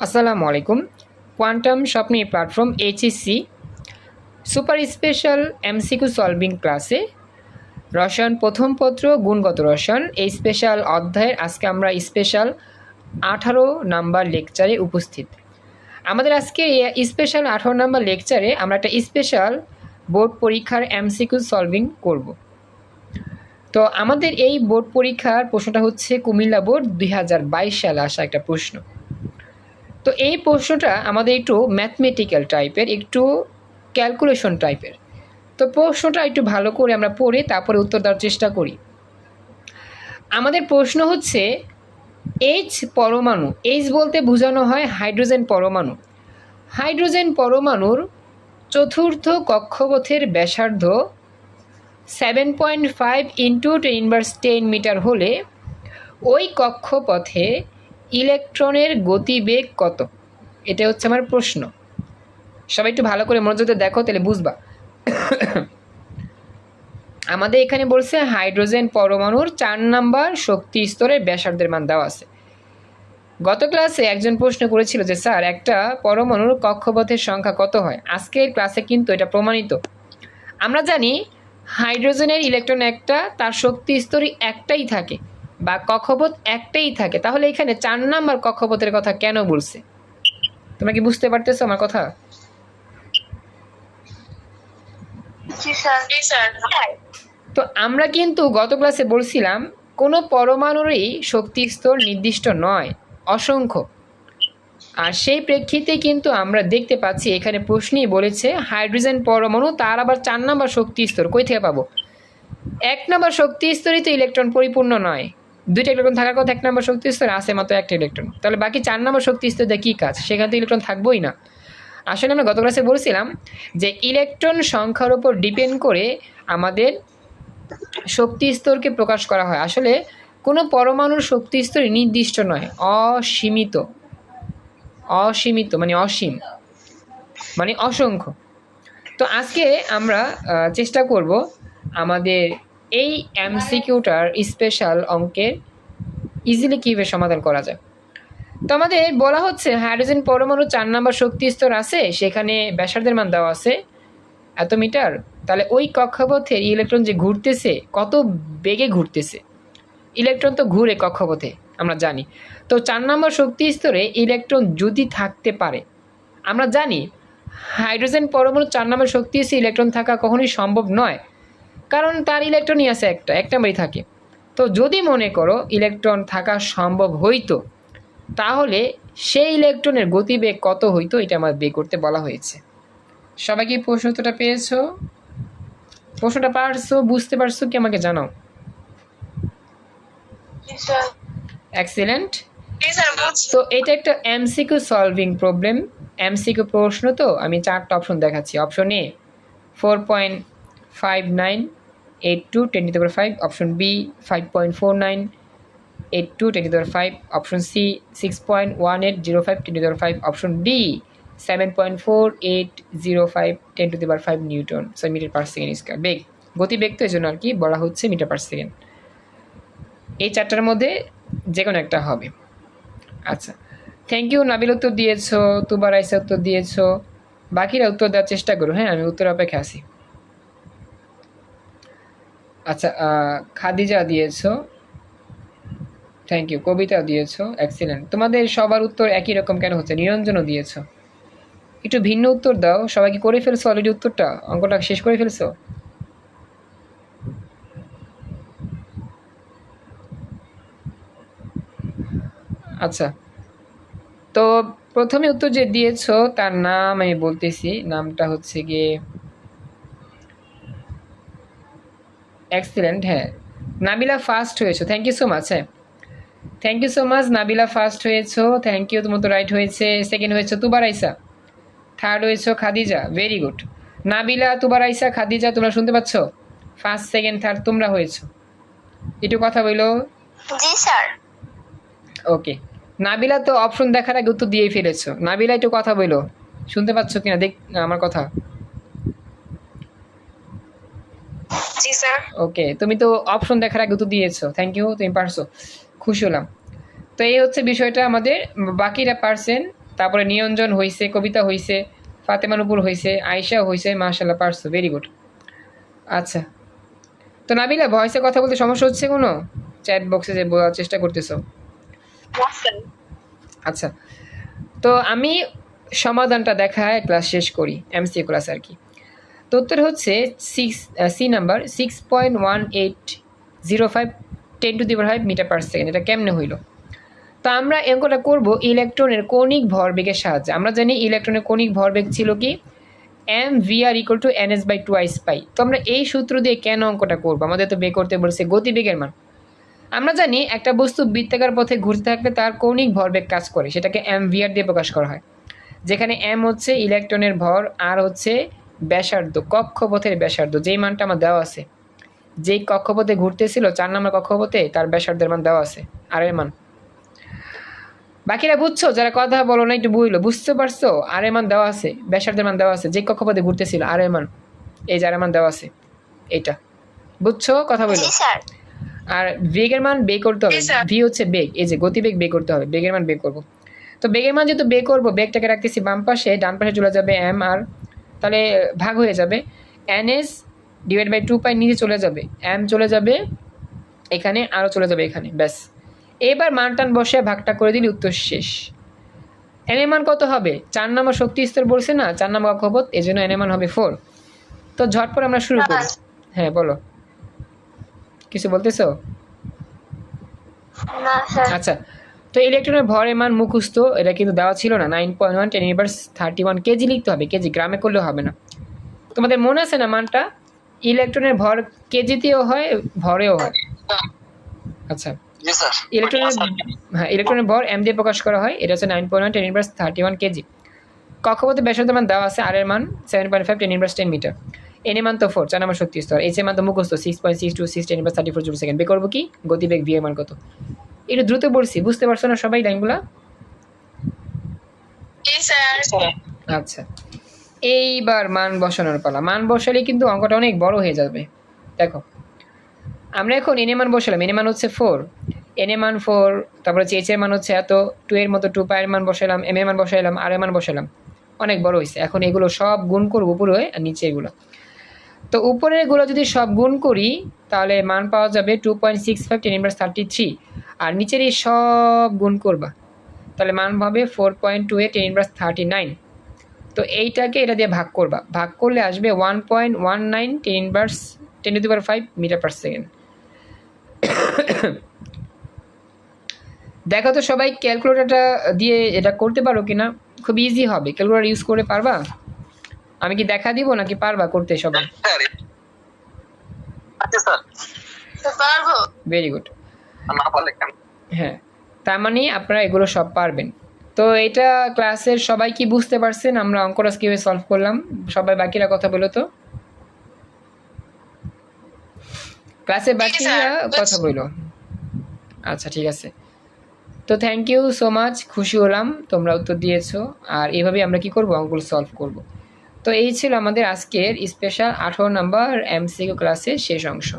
আসসালামু আলাইকুম quantum স্বপ্নি platform HSC super special MCQ solving ক্লাসে রসায়ন প্রথম পত্র, গুণগত রসায়ন। এই স্পেশাল অধ্যায়ের আজকে আমরা স্পেশাল আঠারো নাম্বার লেকচারে উপস্থিত। আমাদের আজকে স্পেশাল আঠারো নাম্বার লেকচারে আমরা একটা স্পেশাল বোর্ড পরীক্ষার এমসিকিউ সলভিং করব। তো আমাদের এই বোর্ড পরীক্ষার প্রশ্নটা হচ্ছে কুমিল্লা বোর্ড দুই হাজার বাইশ সালে আসা একটা প্রশ্ন। তো এই প্রশ্নটা আমাদের একটু ম্যাথমেটিক্যাল টাইপের একটু ক্যালকুলেশন টাইপের তো প্রশ্নটা একটু ভালো করে আমরা পড়ে তারপরে উত্তর দেওয়ার চেষ্টা করি। আমাদের প্রশ্ন হচ্ছে এইচ পরমাণু এইচ বলতে বোঝানো হয় হাইড্রোজেন পরমাণু। হাইড্রোজেন পরমাণুর চতুর্থ কক্ষপথের ব্যাসার্ধ seven point five into ten inverse ten metre হলে ওই কক্ষপথে ইলেকট্রনের গতিবেগ কত? এটা হচ্ছে আমার প্রশ্ন। সবাই একটু ভালো করে মনোযোগ দেখো, তাহলে বুঝবা। আমাদের এখানে বলছে, হাইড্রোজেন পরমাণুর চার নাম্বার শক্তি স্তরের ব্যাসার্ধের মান দেওয়া আছে। গত ক্লাসে একজন প্রশ্ন করেছিল যে, স্যার, একটা পরমাণুর কক্ষপথের সংখ্যা কত হয়? আজকের ক্লাসে কিন্তু এটা প্রমাণিত। আমরা জানি, হাইড্রোজেনের ইলেকট্রন একটা, তার শক্তি স্তরই একটাই থাকে। বা কক্ষপথ একটাই থাকে তাহলে এখানে চার নাম্বার কক্ষপথের কথা কেন বলছে? তোমরা কি বুঝতে পারতেছো আমার কথা? জি স্যার। জি স্যার। তো আমরা কিন্তু গত ক্লাসে বলছিলাম কোনো পরমাণুরই শক্তি স্তর নির্দিষ্ট নয় অসংখ্য। আর সেই প্রেক্ষিতে কিন্তু আমরা দেখতে পাচ্ছি এখানে প্রশ্নই বলেছে হাইড্রোজেন পরমাণু তার আবার চার নাম্বার শক্তি স্তর কই থেকে পাবো? এক নম্বর শক্তি স্তরই তো ইলেকট্রন পরিপূর্ণ নয়। দুইটা ইলেকট্রন থাকার কথা এক নম্বর শক্তি স্তর আছে মাত্র একটা ইলেকট্রন তাহলে বাকি চার নম্বর শক্তি স্তর কী কাজ? সেখান থেকে ইলেকট্রন থাকবোই না। আসলে আমরা গত ক্লাসে বলছিলাম যে ইলেকট্রন সংখ্যার উপর ডিপেন্ড করে আমাদের শক্তি স্তরকে প্রকাশ করা হয়। আসলে কোনো পরমাণুর শক্তি স্তর নির্দিষ্ট নয়, অসীমিত। অসীমিত মানে অসীম। মানে অসংখ্য। তো আজকে আমরা চেষ্টা করব আমাদের এই এমসিকিউটার স্পেশাল অঙ্কের ইজিলি কীভাবে সমাধান করা যায়? তো আমাদের বলা হচ্ছে হাইড্রোজেন পরমাণু চার নাম্বার শক্তি স্তর আছে, সেখানে ব্যাসার্ধের মান দেওয়া আছে এত মিটার। তাহলে ওই কক্ষপথের ইলেকট্রন যে ঘুরতেছে, কত বেগে ঘুরতেছে? ইলেকট্রন তো ঘুরে কক্ষপথে, আমরা জানি। তো চার নম্বর শক্তি স্তরে ইলেকট্রন যদি থাকতে পারে, আমরা জানি হাইড্রোজেন পরমাণু চার নম্বর শক্তি স্তরে ইলেকট্রন থাকা কখনোই সম্ভব নয়। কারণ তার ইলেকট্রনই আছে একটা এক নম্বরই থাকে। তো যদি মনে করো ইলেকট্রন থাকা সম্ভব হইতো তাহলে সেই ইলেকট্রনের গতিবেগ কত হইতো এটা আমার বের করতে বলা হয়েছে। সবাই কি প্রশ্ন উত্তরটা পেয়েছ? প্রশ্নটা পারছ বুঝতে পারছ কি আমাকে জানাও? এক্সিলেন্ট তো এটা একটা এমসিকিউ সলভিং প্রবলেম এমসিকিউ প্রশ্ন তো আমি চারটা অপশন দেখাচ্ছি। Option A four point five nine eight two twenty the power five option B five point four nine eight two twenty the power five option C six point one eight zero five twenty the power five option D seven point four eight zero five ten to the power five newton sorry metre per second square বেগ গতিবেগ তো এই জন্য আর কি বলা হচ্ছে metre per second এই চারটার মধ্যে যে কোনো একটা হবে। আচ্ছা। থ্যাংক ইউ নাবিল উত্তর দিয়েছ তুবার আইসা উত্তর দিয়েছ। বাকিরা উত্তর দেওয়ার চেষ্টা করো। হ্যাঁ আমি উত্তর অপেক্ষা আছি। আচ্ছা খাদিজা দিয়েছ। থ্যাংক ইউ কবিতা দিয়েছ এক্সিলেন্ট তোমাদের সবার উত্তর একই রকম কেন হচ্ছে? নিরঞ্জনও দিয়েছ। একটু ভিন্ন উত্তর দাও, সবাই কি করে ফেলছো অলরেডি উত্তরটা? অঙ্কটা শেষ করে ফেলছো? আচ্ছা তো প্রথমে উত্তর যে দিয়েছ, তার নাম আমি বলতেছি, নামটা হচ্ছে গিয়ে এক্সিলেন্ট হ্যাঁ নাবিলা ফার্স্ট হয়েছো থ্যাংক ইউ সো মাচ হ্যাঁ thank you so much Nabila first হয়েছো থ্যাংক ইউ তোমার তো রাইট হয়েছে সেকেন্ড হয়েছো তুবার আইসা থার্ড হয়েছো খাদিজা ভেরি গুড নাবিলা তুবার আইসা খাদিজা তোমরা শুনতে পাচ্ছ ফার্স্ট সেকেন্ড থার্ড তোমরা হয়েছো একটু কথা বইলো জি স্যার। ওকে নাবিলা তো অপশন দেখার আগে উত্তর দিয়েই ফেলেছো। নাবিলা একটু কথা বইলো। শুনতে পাচ্ছ কিনা? দেখ আমার কথা। জি স্যার। ওকে তুমি তো অপশন দেখার আগে তো দিয়েছ। থ্যাংক ইউ তুমি পারছ। খুশি হলাম। তো এই হচ্ছে বিষয়টা আমাদের। বাকিরা পারছেন তারপরে নিরঞ্জন হয়েছে কবিতা হয়েছে ফাতেমানুপুর হয়েছে আয়সা হয়েছে মাশাল্লাহ পারছ ভেরি গুড আচ্ছা। তো নাবিলা ভয়েসে কথা বলতে সমস্যা হচ্ছে কোনো? চ্যাট বক্সে যে বলার চেষ্টা করতেছো। আচ্ছা। তো আমি সমাধানটা দেখায় ক্লাস শেষ করি এমসি ক্লাস আর কি। তো উত্তর হচ্ছে six C number six point one eight zero five ten to the five metre per second এটা কেমনে হইল? তো আমরা অঙ্কটা করব ইলেকট্রনের কৌণিক ভরবেগের সাহায্যে। আমরা জানি ইলেকট্রনের কৌণিক ভরবেগ ছিল কি? M V R equal to N S by twice pi তো আমরা এই সূত্র দিয়ে কেন অঙ্কটা করব? আমাদের তো বের করতে বলছে গতিবেগের মান। আমরা জানি একটা বস্তু বৃত্তাকার পথে ঘুরতে থাকলে তার কৌণিক ভরবেগ কাজ করে, সেটাকে এম ভিআর দিয়ে প্রকাশ করা হয়। যেখানে এম হচ্ছে ইলেকট্রনের ভর আর হচ্ছে ব্যাসার্ধ কক্ষপথের ব্যাসার্ধ যেই মানটা আমার দেওয়া আছে। যেই কক্ষপথে ঘুরতেছিল চার নম্বর কক্ষপথে তার ব্যাসার্ধের মান দেওয়া আছে আর এর মান। বাকিরা বুঝছ? যারা কথা বলো না একটু বুঝলো। বুঝতে পারছ? আর এর মান দেওয়া আছে ব্যাসার্ধের মান দেওয়া আছে। যে কক্ষপথে ঘুরতেছিল আর এর মান। এই যে আর এর মান দেওয়া আছে এইটা। বুঝছ? কথা বলো। আর বেগের মান বে করতে হবে। ভি হচ্ছে বেগ। এই যে গতিবেগ বে করতে হবে। বেগের মান বে করব। তো বেগের মান যেহেতু বে করব বেগটাকে রাখতেছি বাম পাশে ডান পাশে চলে যাবে এম আর তাহলে ভাগ হয়ে যাবে। N S divide by two pi নিচে চলে যাবে। এম চলে যাবে এখানে আরও চলে যাবে এখানে ব্যাস। এবার মান টান বসে ভাগটা করে দিলে উত্তর শেষ। এন মান কত হবে? চার নম্বর শক্তি স্তর বলছে না চার নম্বর কক্ষপথ এই জন্য এন এর মান হবে ফোর তো ঝটপট আমরা শুরু করি। হ্যাঁ বলো। কিছু বলতেছো? আচ্ছা তো ইলেকট্রনের ভরের মান মুখস্থ এটা কিন্তু দেওয়া ছিল না। Nine point one ten inverse thirty one KG লিখতে হবে। কেজি গ্রামে করলেও হবে না। তোমাদের মনে আছে না মানটা? ইলেকট্রনের ভর কেজিতেও হয় ভরেও হয়? আচ্ছা। ইলেকট্রনের হ্যাঁ ইলেকট্রনের ভর এম দিয়ে প্রকাশ করা হয়। এটা হচ্ছে nine point one ten inverse thirty one KG কক্ষপথে ব্যাসার্ধ মান দেওয়া আছে আর এর মান seven point five ten inverse ten metre N মান তো ফোর চার নম্বর শক্তি স্তর এইচ এর মান তো মুখস্থ six point six two six ten inverse thirty four joule second বে করব কি? গতিবেগ ভি এর মান কত? একটু দ্রুত বলছি বুঝতে পারছ না সবাই লাইনগুলা? আচ্ছা। এইবার মান বসানোর পালা। মান বসালে কিন্তু অঙ্কটা অনেক বড় হয়ে যাবে। দেখো আমরা এখন এনে মান বসালাম। এনে মান হচ্ছে ফোর এনে মান ফোর তারপরে হচ্ছে এইচ এর মান হচ্ছে এত। টু এর মতো টু পায়ের মান বসালাম এম এর মান বসাইলাম আর এর মান বসালাম। অনেক বড় হয়েছে। এখন এগুলো সব গুণ করব উপরে আর নিচে এগুলো। তো উপরের এগুলো যদি সব গুণ করি তাহলে মান পাওয়া যাবে two point six five ten inverse thirty three আর নিচের এই সব গুণ করবা। তাহলে মান পাবে four point two a ten inverse thirty nine তো এইটাকে এটা দিয়ে ভাগ করবা। ভাগ করলে আসবে one point one nine ten inverse ten to five metre per second দেখো তো সবাই ক্যালকুলেটারটা দিয়ে এটা করতে পারো কিনা? খুব ইজি হবে। ক্যালকুলেটার ইউজ করে পারবা? আমি কি দেখা দিব নাকি পারবা করতে সবাই? আচ্ছা স্যার তো পারব। ভেরি গুড না বলে কেন? হ্যাঁ তার মানে আপনারা এগুলো সব পারবেন। তো এটা ক্লাসের সবাই কি বুঝতে পারছেন? আমরা অঙ্কটা কীভাবে সলভ করলাম? সবাই বাকিরা কথা বলো তো। ক্লাসের বাকিরা কথা বলো। আচ্ছা ঠিক আছে। তো থ্যাংক ইউ সো মাচ খুশি হলাম তোমরা উত্তর দিয়েছ। আর এভাবে আমরা কি করব? অঙ্কগুলো সলভ করব। তো এই ছিল আমাদের আজকের স্পেশাল আঠারো নাম্বার এমসিকিউ ক্লাসের শেষ অংশ।